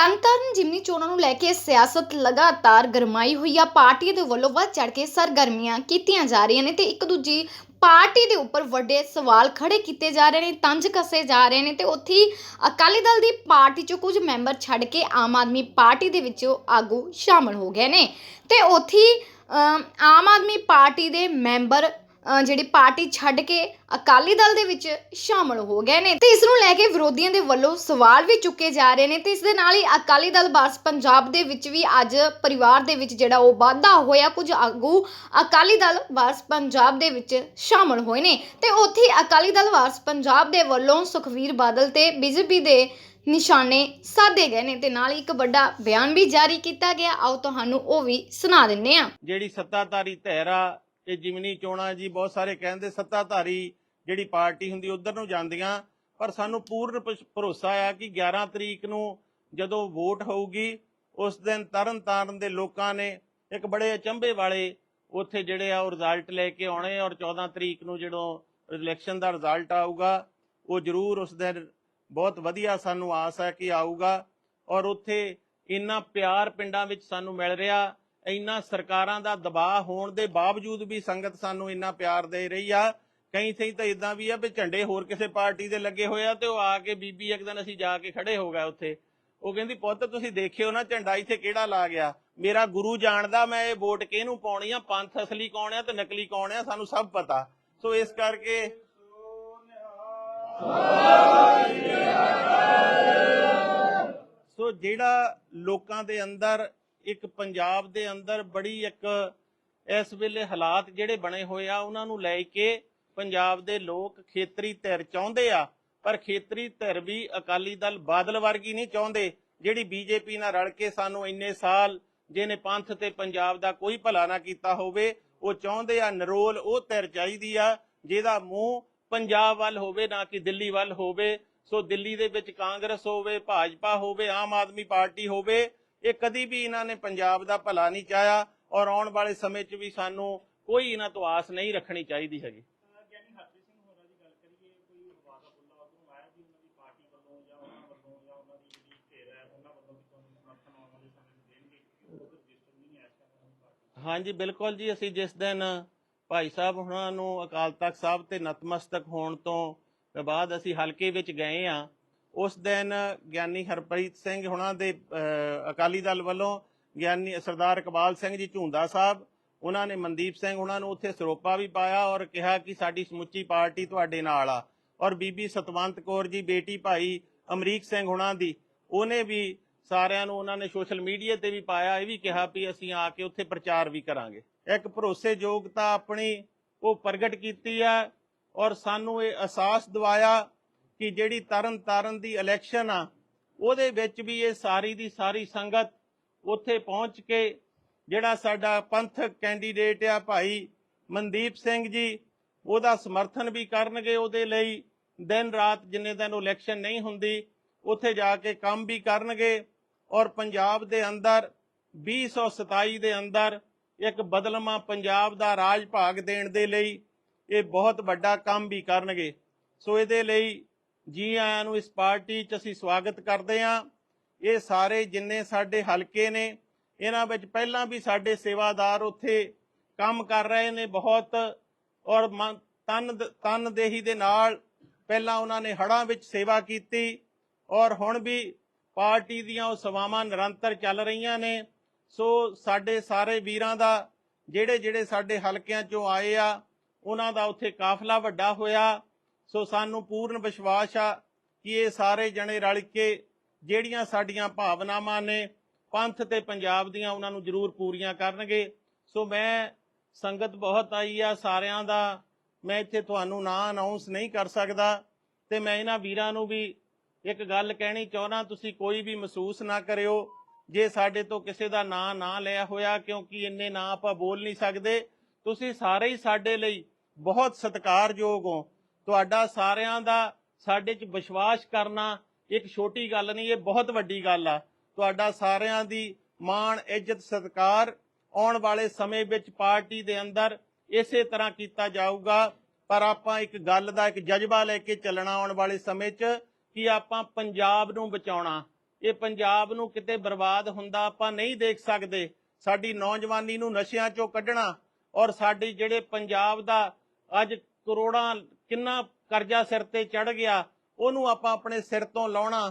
ਤਰਨਤਾਰਨ ਜਿਮਨੀ ਚੋਣਾਂ ਨੂੰ ਲੈ ਕੇ ਸਿਆਸਤ ਲਗਾਤਾਰ ਗਰਮਾਈ ਹੋਈ ਆ, ਪਾਰਟੀ ਦੇ ਵੱਲੋਂ ਵੱਧ ਚੜ ਕੇ ਸਰਗਰਮੀਆਂ ਕੀਤੀਆਂ ਜਾ ਰਹੀਆਂ ਨੇ ਤੇ ਇੱਕ ਦੂਜੀ ਪਾਰਟੀ ਦੇ ਉੱਪਰ ਵੱਡੇ ਸਵਾਲ ਖੜੇ ਕੀਤੇ ਜਾ ਰਹੇ ਨੇ, ਤੰਜ ਕੱਸੇ ਜਾ ਰਹੇ ਨੇ ਤੇ ਉੱਥੇ ਹੀ ਅਕਾਲੀ ਦਲ ਦੀ ਪਾਰਟੀ ਚੋਂ ਕੁਝ ਮੈਂਬਰ ਛੱਡ ਕੇ ਆਮ ਆਦਮੀ ਪਾਰਟੀ ਦੇ ਵਿੱਚ ਆਗੂ ਸ਼ਾਮਲ ਹੋ ਗਏ ਨੇ ਤੇ ਉੱਥੇ ਆਮ ਆਦਮੀ ਪਾਰਟੀ ਦੇ ਮੈਂਬਰ ਜਿਹੜੀ ਪਾਰਟੀ ਛੱਡ ਕੇ ਅਕਾਲੀ ਦਲ ਦੇ ਵਿੱਚ ਸ਼ਾਮਲ ਹੋ ਗਏ ਨੇ ਤੇ ਇਸ ਨੂੰ ਲੈ ਕੇ ਵਿਰੋਧੀਆਂ ਦੇ ਵੱਲੋਂ ਸਵਾਲ ਵੀ ਚੁੱਕੇ ਜਾ ਰਹੇ ਨੇ ਤੇ ਇਸ ਦੇ ਨਾਲ ਹੀ ਅਕਾਲੀ ਦਲ ਬਾਸ ਪੰਜਾਬ ਦੇ ਵਿੱਚ ਵੀ ਅੱਜ ਪਰਿਵਾਰ ਦੇ ਵਿੱਚ ਜਿਹੜਾ ਉਹ ਵਾਧਾ ਹੋਇਆ, ਕੁਝ ਆਗੂ ਅਕਾਲੀ ਦਲ ਵਾਸ ਪੰਜਾਬ ਦੇ ਵਿੱਚ ਸ਼ਾਮਲ ਹੋਏ ਨੇ ਤੇ ਉੱਥੇ ਅਕਾਲੀ ਦਲ ਵਾਸ ਪੰਜਾਬ ਦੇ ਵੱਲੋਂ ਸੁਖਵੀਰ ਬਾਦਲ ਤੇ ਬੀਜੇਪੀ ਦੇ ਨਿਸ਼ਾਨੇ ਸਾਧੇ ਗਏ ਨੇ ਤੇ ਨਾਲ ਇੱਕ ਵੱਡਾ ਬਿਆਨ ਵੀ ਜਾਰੀ ਕੀਤਾ ਗਿਆ, ਆਓ ਤੁਹਾਨੂੰ ਉਹ ਵੀ ਸੁਣਾ ਦਿੰਨੇ ਆ ਜਿਹੜੀ ਸੱਤਾਧਾਰੀ ਧਿਰ ਆ ਇਹ ਜਿਮਨੀ ਚੋਣਾਂ ਜੀ, ਬਹੁਤ ਸਾਰੇ ਕਹਿੰਦੇ ਸੱਤਾਧਾਰੀ ਜਿਹੜੀ ਪਾਰਟੀ ਹੁੰਦੀ ਉਧਰ ਨੂੰ ਜਾਂਦੀਆਂ, ਪਰ ਸਾਨੂੰ ਪੂਰਨ ਭਰੋਸਾ ਆ ਕਿ 11 ਤਰੀਕ ਨੂੰ ਜਦੋਂ ਵੋਟ ਹੋਊਗੀ, ਉਸ ਦਿਨ ਤਰਨ ਦੇ ਲੋਕਾਂ ਨੇ ਇੱਕ ਬੜੇ ਅਚੰਭੇ ਵਾਲੇ ਉੱਥੇ ਜਿਹੜੇ ਆ ਉਹ ਰਿਜ਼ਲਟ ਲੈ ਕੇ ਆਉਣੇ ਔਰ 14 ਤਰੀਕ ਨੂੰ ਜਦੋਂ ਇਲੈਕਸ਼ਨ ਦਾ ਰਿਜ਼ਲਟ ਆਊਗਾ, ਉਹ ਜ਼ਰੂਰ ਉਸ ਦਿਨ ਬਹੁਤ ਵਧੀਆ ਸਾਨੂੰ ਆਸ ਹੈ ਕਿ ਆਊਗਾ ਔਰ ਉੱਥੇ ਇੰਨਾ ਪਿਆਰ ਪਿੰਡਾਂ ਵਿੱਚ ਸਾਨੂੰ ਮਿਲ ਰਿਹਾ ਇੰਨਾ ਸਰਕਾਰਾਂ ਦਾ ਦਬਾਅ ਹੋਣ ਦੇ ਬਾਵਜੂਦ ਵੀ ਸੰਗਤ ਸਾਨੂੰ ਇੰਨਾ ਪਿਆਰ ਦੇ ਰਹੀ ਆ। ਕਈ ਸਹੀ ਤਾਂ ਇਦਾਂ ਵੀ ਆ ਵੀ ਝੰਡੇ ਹੋਰ ਕਿਸੇ ਪਾਰਟੀ ਦੇ ਲੱਗੇ ਹੋਏ ਆ ਤੇ ਉਹ ਆ ਕੇ ਬੀਬੀ ਇੱਕ ਦਿਨ ਅਸੀਂ ਜਾ ਕੇ ਖੜੇ ਹੋ ਗਏ ਉੱਥੇ। ਉਹ ਕਹਿੰਦੀ, ਪੁੱਤ, ਤੁਸੀਂ ਦੇਖਿਓ ਨਾ ਝੰਡਾ ਇੱਥੇ ਕਿਹੜਾ ਲਾ ਗਿਆ। ਮੇਰਾ ਗੁਰੂ ਜਾਣਦਾ ਮੈਂ ਇਹ ਵੋਟ ਕਿਹਨੂੰ ਪਾਉਣੀ ਆ? ਪੰਥ ਅਸਲੀ ਕੌਣ ਆ ਤੇ ਨਕਲੀ ਕੌਣ ਆ? ਸਾਨੂੰ ਸਭ ਪਤਾ। ਸੋ ਇਸ ਕਰਕੇ ਸੋ ਜਿਹੜਾ ਲੋਕਾਂ ਦੇ ਅੰਦਰ ਇੱਕ ਪੰਜਾਬ ਦੇ ਅੰਦਰ ਬੜੀ ਇੱਕ ਇਸ ਵੇਲੇ ਹਾਲਾਤ ਜਿਹੜੇ ਬਣੇ ਹੋਏ ਆ, ਉਹਨਾਂ ਨੂੰ ਲੈ ਕੇ ਪੰਜਾਬ ਦੇ ਲੋਕ ਖੇਤਰੀ ਧਿਰ ਚਾਹੁੰਦੇ ਆ, ਪਰ ਖੇਤਰੀ ਧਿਰ ਵੀ ਅਕਾਲੀ ਦਲ ਬਾਦਲ ਵਰਗੀ ਨਹੀਂ ਚਾਹੁੰਦੇ, ਜਿਹੜੀ ਬੀਜੇਪੀ ਨਾਲ ਰਲ ਕੇ ਸਾਨੂੰ ਇੰਨੇ ਸਾਲ ਜਿਹਨੇ ਪੰਥ ਤੇ ਪੰਜਾਬ ਦਾ ਕੋਈ ਭਲਾ ਨਾ ਕੀਤਾ ਹੋਵੇ, ਉਹ ਚਾਹੁੰਦੇ ਆ ਨਰੋਲ ਉਹ ਧਿਰ ਚਾਹੀਦੀ ਆ, ਜਿਹਦਾ ਮੂੰਹ ਪੰਜਾਬ ਵੱਲ ਹੋਵੇ ਨਾ ਕਿ ਦਿੱਲੀ ਵੱਲ ਹੋਵੇ। ਸੋ ਦਿੱਲੀ ਦੇ ਵਿੱਚ ਕਾਂਗਰਸ ਹੋਵੇ, ਭਾਜਪਾ ਹੋਵੇ, ਆਮ ਆਦਮੀ ਪਾਰਟੀ ਹੋਵੇ ਇਹ ਕਦੀ ਵੀ ਇਹਨਾਂ ਨੇ ਪੰਜਾਬ ਦਾ ਭਲਾ ਨਹੀਂ ਚਾਹਿਆ ਔਰ ਆਉਣ ਵਾਲੇ ਸਮੇਂ 'ਚ ਵੀ ਸਾਨੂੰ ਕੋਈ ਇਹਨਾਂ ਤੋਂ ਆਸ ਨਹੀਂ ਰੱਖਣੀ ਚਾਹੀਦੀ ਹੈਗੀ। ਹਾਂਜੀ ਬਿਲਕੁਲ ਜੀ ਅਸੀਂ ਜਿਸ ਦਿਨ ਭਾਈ ਸਾਹਿਬ ਹੁਣਾਂ ਨੂੰ ਅਕਾਲ ਤਖਤ ਸਾਹਿਬ ਤੇ ਨਤਮਸਤਕ ਹੋਣ ਤੋਂ ਬਾਅਦ ਅਸੀਂ ਹਲਕੇ ਵਿੱਚ ਗਏ ਆ ਉਸ ਦਿਨ ਗਿਆਨੀ ਹਰਪ੍ਰੀਤ ਸਿੰਘ ਹੁਣਾਂ ਦੇ ਅਕਾਲੀ ਦਲ ਵੱਲੋਂ ਗਿਆਨੀ ਸਰਦਾਰ ਇਕਬਾਲ ਸਿੰਘ ਜੀ ਝੁੰਦਾ ਸਾਹਿਬ, ਉਹਨਾਂ ਨੇ ਮਨਦੀਪ ਸਿੰਘ ਹੁਣਾਂ ਨੂੰ ਉੱਥੇ ਸਰੋਪਾ ਵੀ ਪਾਇਆ ਔਰ ਕਿਹਾ ਕਿ ਸਾਡੀ ਸਮੁੱਚੀ ਪਾਰਟੀ ਤੁਹਾਡੇ ਨਾਲ ਆ। ਔਰ ਬੀਬੀ ਸਤਵੰਤ ਕੌਰ ਜੀ, ਬੇਟੀ ਭਾਈ ਅਮਰੀਕ ਸਿੰਘ ਹੁਣਾਂ ਦੀ, ਉਹਨੇ ਵੀ ਸਾਰਿਆਂ ਨੂੰ ਉਹਨਾਂ ਨੇ ਸੋਸ਼ਲ ਮੀਡੀਆ ਤੇ ਵੀ ਪਾਇਆ, ਇਹ ਵੀ ਕਿਹਾ ਵੀ ਅਸੀਂ ਆ ਕੇ ਉੱਥੇ ਪ੍ਰਚਾਰ ਵੀ ਕਰਾਂਗੇ। ਇੱਕ ਭਰੋਸੇਯੋਗਤਾ ਆਪਣੀ ਉਹ ਪ੍ਰਗਟ ਕੀਤੀ ਹੈ ਔਰ ਸਾਨੂੰ ਇਹ ਅਹਿਸਾਸ ਦਿਵਾਇਆ ਕਿ ਜਿਹੜੀ ਤਰਨ ਤਾਰਨ ਦੀ ਇਲੈਕਸ਼ਨ ਆ, ਉਹਦੇ ਵਿੱਚ ਵੀ ਇਹ ਸਾਰੀ ਦੀ ਸਾਰੀ ਸੰਗਤ ਉੱਥੇ ਪਹੁੰਚ ਕੇ ਜਿਹੜਾ ਸਾਡਾ ਪੰਥਕ ਕੈਂਡੀਡੇਟ ਆ ਭਾਈ ਮਨਦੀਪ ਸਿੰਘ ਜੀ, ਉਹਦਾ ਸਮਰਥਨ ਵੀ ਕਰਨਗੇ ਉਹਦੇ ਲਈ। ਦਿਨ ਰਾਤ ਜਿੰਨੇ ਦਿਨ ਇਲੈਕਸ਼ਨ ਨਹੀਂ ਹੁੰਦੀ, ਉੱਥੇ ਜਾ ਕੇ ਕੰਮ ਵੀ ਕਰਨਗੇ। ਔਰ ਪੰਜਾਬ ਦੇ ਅੰਦਰ 2027 ਦੇ ਅੰਦਰ ਇੱਕ ਬਦਲਮਾ ਪੰਜਾਬ ਦਾ ਰਾਜ ਭਾਗ ਦੇਣ ਦੇ ਲਈ ਇਹ ਬਹੁਤ ਵੱਡਾ ਕੰਮ ਵੀ ਕਰਨਗੇ। ਸੋ ਇਹਦੇ ਲਈ ਜੀ ਆਇਆਂ ਨੂੰ ਇਸ ਪਾਰਟੀ 'ਚ ਅਸੀਂ ਸਵਾਗਤ ਕਰਦੇ ਹਾਂ ਇਹ ਸਾਰੇ ਜਿੰਨੇ ਸਾਡੇ ਹਲਕੇ ਨੇ, ਇਹਨਾਂ ਵਿੱਚ ਪਹਿਲਾਂ ਵੀ ਸਾਡੇ ਸੇਵਾਦਾਰ ਉੱਥੇ ਕੰਮ ਕਰ ਰਹੇ ਨੇ ਬਹੁਤ ਔਰ ਮਨ- ਤਨ ਤਨਦੇਹੀ ਦੇ ਨਾਲ ਪਹਿਲਾਂ ਉਹਨਾਂ ਨੇ ਹੜਾਂ ਵਿੱਚ ਸੇਵਾ ਕੀਤੀ ਔਰ ਹੁਣ ਵੀ ਪਾਰਟੀ ਦੀਆਂ ਉਹ ਸੇਵਾਵਾਂ ਨਿਰੰਤਰ ਚੱਲ ਰਹੀਆਂ ਨੇ। ਸੋ ਸਾਡੇ ਸਾਰੇ ਵੀਰਾਂ ਦਾ ਜਿਹੜੇ ਜਿਹੜੇ ਸਾਡੇ ਹਲਕਿਆਂ ਚੋਂ ਆਏ ਆ, ਉਹਨਾਂ ਦਾ ਉੱਥੇ ਕਾਫਲਾ ਵੱਡਾ ਹੋਇਆ। ਸੋ ਸਾਨੂੰ ਪੂਰਨ ਵਿਸ਼ਵਾਸ ਆ ਕਿ ਇਹ ਸਾਰੇ ਜਣੇ ਰਲ ਕੇ ਜਿਹੜੀਆਂ ਸਾਡੀਆਂ ਭਾਵਨਾਵਾਂ ਨੇ ਪੰਥ ਤੇ ਪੰਜਾਬ ਦੀਆਂ ਉਹਨਾਂ ਨੂੰ ਜ਼ਰੂਰ ਪੂਰੀਆਂ ਕਰਨਗੇ। ਸੋ ਮੈਂ ਸੰਗਤ ਬਹੁਤ ਆਈ ਆ ਸਾਰਿਆਂ ਦਾ। ਮੈਂ ਇੱਥੇ ਤੁਹਾਨੂੰ ਨਾਂ ਅਨਾਉਂਸ ਨਹੀਂ ਕਰ ਸਕਦਾ ਤੇ ਮੈਂ ਇਹਨਾਂ ਵੀਰਾਂ ਨੂੰ ਵੀ ਇੱਕ ਗੱਲ ਕਹਿਣੀ ਚਾਹੁੰਦਾ, ਤੁਸੀਂ ਕੋਈ ਵੀ ਮਹਿਸੂਸ ਨਾ ਕਰਿਓ ਜੇ ਸਾਡੇ ਤੋਂ ਕਿਸੇ ਦਾ ਨਾਂ ਨਾ ਲਿਆ ਹੋਇਆ ਕਿਉਂਕਿ ਇੰਨੇ ਨਾਂ ਆਪਾਂ ਬੋਲ ਨਹੀਂ ਸਕਦੇ। ਤੁਸੀਂ ਸਾਰੇ ਹੀ ਸਾਡੇ ਲਈ ਬਹੁਤ ਸਤਿਕਾਰਯੋਗ ਹੋ। ਤੁਹਾਡਾ ਸਾਰਿਆਂ ਦਾ ਸਾਡੇ 'ਚ ਵਿਸ਼ਵਾਸ ਕਰਨਾ ਇੱਕ ਛੋਟੀ ਗੱਲ ਨਹੀਂ, ਇਹ ਬਹੁਤ ਵੱਡੀ ਗੱਲ ਆ। ਤੁਹਾਡਾ ਸਾਰਿਆਂ ਦੀ ਮਾਣ, ਇੱਜ਼ਤ, ਸਤਿਕਾਰ ਆਉਣ ਵਾਲੇ ਸਮੇਂ ਵਿੱਚ ਪਾਰਟੀ ਦੇ ਅੰਦਰ ਇਸੇ ਤਰ੍ਹਾਂ ਕੀਤਾ ਜਾਊਗਾ। ਪਰ ਆਪਾਂ ਇੱਕ ਗੱਲ ਦਾ ਇੱਕ ਜਜ਼ਬਾ ਲੈ ਕੇ ਚੱਲਣਾ ਆਉਣ ਵਾਲੇ ਸਮੇਂ 'ਚ ਕਿ ਆਪਾਂ ਪੰਜਾਬ ਨੂੰ ਬਚਾਉਣਾ। ਇਹ ਪੰਜਾਬ ਨੂੰ ਕਿਤੇ ਬਰਬਾਦ ਹੁੰਦਾ ਆਪਾਂ ਨਹੀਂ ਦੇਖ ਸਕਦੇ। ਸਾਡੀ ਨੌਜਵਾਨੀ ਨੂੰ ਨਸ਼ਿਆਂ ਚੋਂ ਕੱਢਣਾ ਔਰ ਸਾਡੀ ਜਿਹੜੇ ਪੰਜਾਬ ਦਾ ਅੱਜ ਕਰੋੜਾਂ ਕਿੰਨਾ ਕਰਜ਼ਾ ਸਿਰ ਤੇ ਚੜ ਗਿਆ ਉਹਨੂੰ ਆਪਾਂ ਆਪਣੇ ਸਿਰ ਤੋਂ ਲਾਉਣਾ